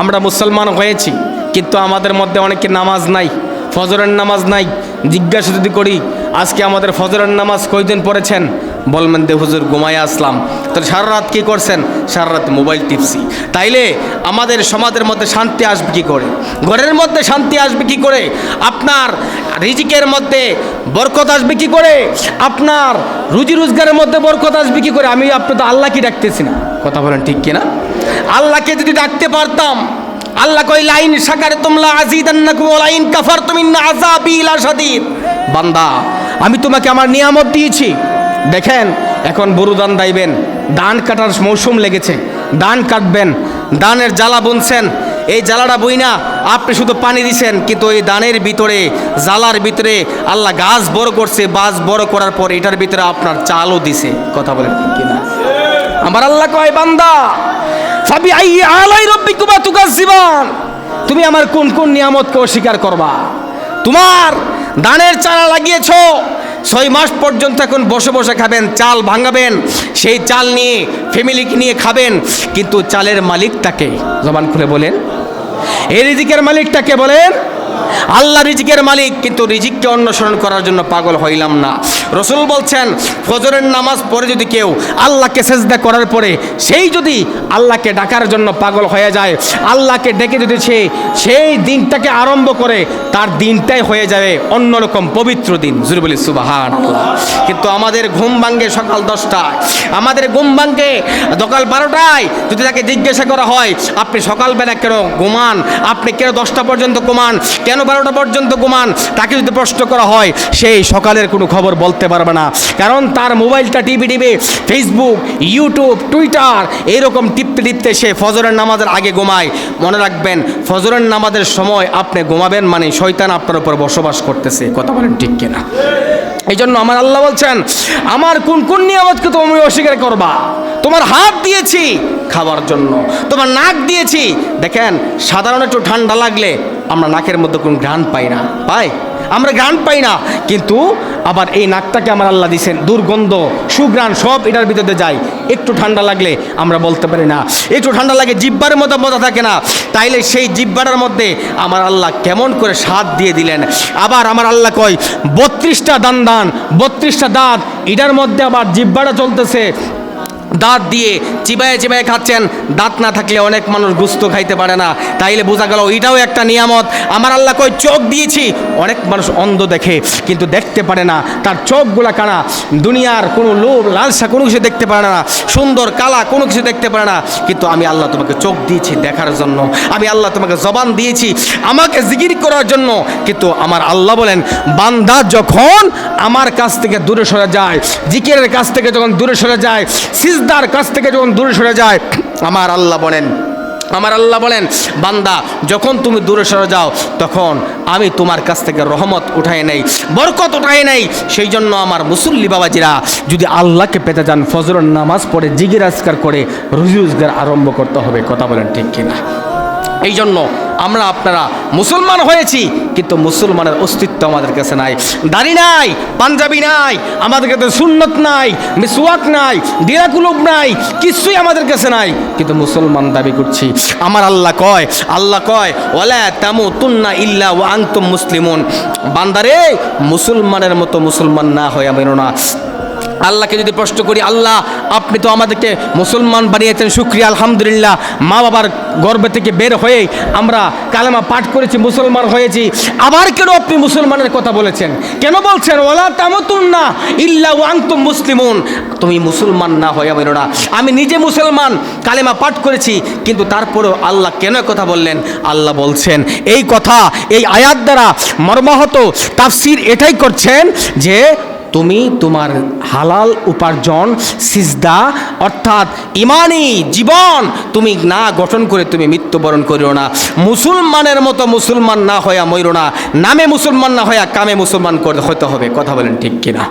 আমরা মুসলমান হয়েছি, কিন্তু আমাদের মধ্যে অনেকে নামাজ নাই, ফজরের নামাজ নাই। জিজ্ঞাসা যদি করি, আজকে আমাদের ফজরের নামাজ কয়দিন পড়েছেন? বলবেন দে হুজুর, ঘুমায় আসলাম। তাহলে সারা রাত কী করছেন? সারা রাত মোবাইল টিপসি তাইলে আমাদের সমাজের মধ্যে শান্তি আসবে কী করে? ঘরের মধ্যে শান্তি আসবে কী করে? আপনার রিজিকের মধ্যে বরকত আসবে কি করে? আপনার রুজি রোজগারের মধ্যে বরকত আসবে কি করে? আমি আপনি তো আল্লাহকে ডাকতেছি না। কথা বলেন ঠিক কিনা? আল্লাহকে যদি ডাকতে পারতাম, আল্লাহ কই লাইন সাকার তোমলা আজিদান্নাকুম লাইন কাফারতুম ইন্না আযাবি লাশাদীদ বান্দা, আমি তোমাকে আমার নিয়ামত দিয়েছি। দেখেন, এখন বড়ু ধান দাইবেন, ধান কাটার মৌসুম লেগেছে, ধান কাটবেন, ধানের জ্বালা বুনছেন, এই জ্বালাটা বই না আপনি শুধু পানি দিছেন, কিন্তু এই দানের ভিতরে, জ্বালার ভিতরে আল্লাহ গাছ বড় করছে, বাস বড় করার পর এটার ভিতরে আপনার চালও দিছে। কথা বলেন কিনা? আমার আল্লাহ কয়, বান্দা তুমি আমার কোন কোন নিয়ামতকে অস্বীকার করবা? তোমার দানের চারা লাগিয়েছ, ছয় মাস পর্যন্ত এখন বসে বসে খাবেন, চাল ভাঙাবেন, সেই চাল নিয়ে ফ্যামিলিকে নিয়ে খাবেন, কিন্তু চালের মালিকটাকে জবান খুলে বলেন। এই দিকের মালিকটাকে বলেন আল্লাহ রিজিকের মালিক, কিন্তু রিজিককে অনুসরণ করার জন্য পাগল হইলাম না। রসুল বলছেন, ফজরের নামাজ পরে যদি কেউ আল্লাহকে সেজদা করার পরে সেই যদি আল্লাহকে ডাকার জন্য পাগল হয়ে যায়, আল্লাহকে ডেকে যদি সে সেই দিনটাকে আরম্ভ করে, তার দিনটাই হয়ে যাবে অন্যরকম পবিত্র দিন। বলি সুবাহান কিন্তু আমাদের ঘুম ভাঙ্গে সকাল দশটায়। আমাদের ঘুম ভাঙ্গে সকাল বারোটায়। যদি তাকে জিজ্ঞাসা করা হয়, আপনি সকালবেলা কেন ঘুমান? আপনি কেন দশটা পর্যন্ত ঘুমান? কেন বারোটা পর্যন্ত ঘুমান? তাকে যদি প্রশ্ন করা হয়, সেই সকালের কোনো খবর বলতে পারবে না। কারণ তার মোবাইলটা TV TV Facebook YouTube Twitter এরকম টিপতে টিপতে সে ফজরের নামাজের আগে ঘুমায়। মনে রাখবেন, ফজরের নামাজের সময় আপনি ঘুমাবেন মানে শয়তান আপনার উপর বসবাস করতেছে। কথা বলেন ঠিক কিনা? এই জন্য আমার আল্লাহ বলছেন, আমার কোন কোন নিয়ামতকে তুমি অস্বীকার করবা? তোমার হাত দিয়েছি খাবার জন্য, তোমার নাক দিয়েছি। দেখেন, সাধারণ একটু ঠান্ডা লাগলে আমরা নাকের মধ্যে কোন ঘ্রাণ পাই না। পাই? আমরা ঘ্রাণ পাই না। কিন্তু আবার এই নাকটাকে আমার আল্লাহ দিয়েছেন দুর্গন্ধ, সুঘ্রাণ, সব এটার ভিতরে যায়। একটু ঠান্ডা লাগলে আমরা বলতে পারি না। একটু ঠান্ডা লাগে, জিব্বার মতো মজা থাকে না। তাইলে সেই জিব্বাটার মধ্যে আমার আল্লাহ কেমন করে স্বাদ দিয়ে দিলেন। আবার আমার আল্লাহ কয়, বত্রিশটা দান দান, বত্রিশটা দাঁত, এটার মধ্যে আবার জিব্বাটা চলতেছে। দাঁত দিয়ে চিবায়ে চিবায়ে খাচ্ছেন। দাঁত না থাকলে অনেক মানুষ গুস্ত খাইতে পারে না। তাইলে বোঝা গেল এটাও একটা নিয়ামত। আমার আল্লাহ কই চোখ দিয়েছি। অনেক মানুষ অন্ধ দেখে, কিন্তু দেখতে পারে না। তার চোখগুলা কানা। দুনিয়ার কোনো লোভ, লালসা কোনো কিছু দেখতে পারে না। সুন্দর কালা কোনো কিছু দেখতে পারে না। কিন্তু আমি আল্লাহ তোমাকে চোখ দিয়েছি দেখার জন্য। আমি আল্লাহ তোমাকে জবান দিয়েছি আমাকে জিকির করার জন্য। কিন্তু আমার আল্লাহ বলেন, বান্দা যখন আমার কাছ থেকে দূরে সরে যায়, জিকিরের কাছ থেকে যখন দূরে সরে যায় সিজদার কাছ থেকে যখন দূরে সরে যায়, আমার আল্লাহ বলেন, আমার আল্লাহ বলেন, বান্দা, যখন তুমি দূরে সরে যাও, তখন আমি তোমার কাছ থেকে রহমত উঠাই নেই, বরকত উঠাই নেই। সেই জন্য আমার মুসল্লি বাবাজিরা, যদি আল্লাহকে পেতে যান, ফজরের নামাজ পড়ে, জিগির আজকার করে রুজি রোজগার আরম্ভ করতে হবে। কথা বলেন ঠিক কিনা? এই জন্য আমরা আপনারা মুসলমান হয়েছি, কিন্তু মুসলমানের অস্তিত্ব আমাদের কাছে নাই। দাড়ি নাই, পাঞ্জাবি নাই, আমাদের কাছে সুন্নত নাই, মিসওয়াক নাই, দিরাকুলুব নাই, কিছুই আমাদের কাছে নাই, কিন্তু মুসলমান দাবি করছি। আমার আল্লাহ কয় আল্লাহ কয় ওলা তামু তুন্না ইল্লা ও আংতুম মুসলিমুন। বান্দারে, মুসলমানের মতো মুসলমান না হয় আমি না আল্লাহকে যদি প্রশ্ন করি, আল্লাহ, আপনি তো আমাদেরকে মুসলমান বানিয়েছেন, শুক্রিয়া, আলহামদুলিল্লাহ। মা বাবার গর্ব থেকে বের হয়ে আমরা কালেমা পাঠ করেছি, মুসলমান হয়েছি। আবার কেন আপনি মুসলমানের কথা বলেছেন? কেন বলছেন ওলা তামতুন না ইল্লা ওয়াংতুম মুসলিমুন তুমি মুসলমান না হয়ে বেরো না। আমি নিজে মুসলমান, কালেমা পাঠ করেছি, কিন্তু তারপরেও আল্লাহ কেন কথা বললেন? আল্লাহ বলছেন, এই কথা, এই আয়াত দ্বারা মর্মাহত তাফসির এটাই করছেন যে তুমি তোমার হালাল উপার্জন, সিজদা, অর্থাৎ ইমানি জীবন তুমি না গঠন করে তুমি মৃত্যুবরণ করিও না। মুসলমানের মতো মুসলমান না হইয়া মইর না। নামে মুসলমান না হইয়া কামে মুসলমান করে হতে হবে। কথা বলেন ঠিক কিনা?